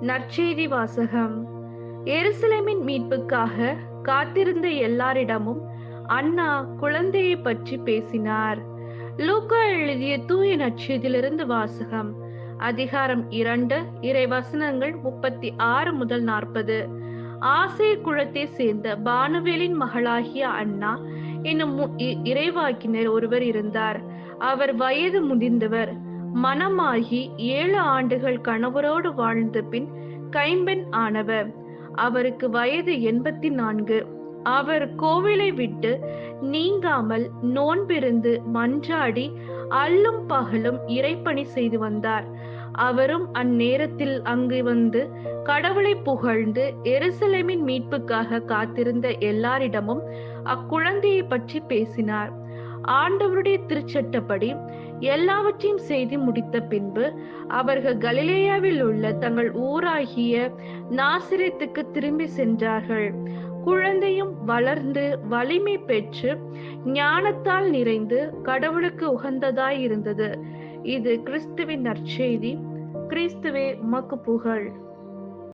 நற்செய்தி வாசகம் எருசலேமின் மீட்புக்காக காத்திருந்த எல்லாரிடமும் அண்ணா குழந்தையை பற்றி பேசினார். லூக்கா எழுதிய தூய நற்செய்தியிலிருந்து வாசகம். அதிகாரம் இரண்டு இறை வசனங்கள் முப்பத்தி ஆறு முதல் நாற்பது. ஆசை குளத்தை சேர்ந்த பானுவேலின் மகளாகிய அண்ணா என்னும் இ- இறைவாக்கினர் ஒருவர் இருந்தார். அவர் வயது முதிர்ந்தவர். மனமாகி ஏழு ஆண்டுகள் கணவரோடு வாழ்ந்த பின் கைம்பெண் ஆனவர். அவருக்கு வயது எண்பத்தி நான்கு. அவர் கோவிலை விட்டு நீங்காமல் நோன்பிருந்து மன்றாடி அல்லும் பகலும் இறைப்பணி செய்து வந்தார். அவரும் அந்நேரத்தில் அங்கு வந்து கடவுளை புகழ்ந்து எருசலேமின் மீட்புக்காக காத்திருந்த எல்லாரிடமும் அக்குழந்தையை பற்றி பேசினார். ஆண்டவருடைய திருச்சட்டப்படி எல்லாவற்றையும் செய்து முடித்த பின்பு அவர்கள் கலிலேயாவில் உள்ள தங்கள் ஊராகிய நாசிரியத்துக்கு திரும்பி சென்றார்கள். குழந்தையும் வளர்ந்து வலிமை பெற்று ஞானத்தால் நிறைந்து கடவுளுக்கு உகந்ததாய் இருந்தது இது கிறிஸ்துவின் நற்செய்தி. கிறிஸ்துவே உமக்கு புகழ்.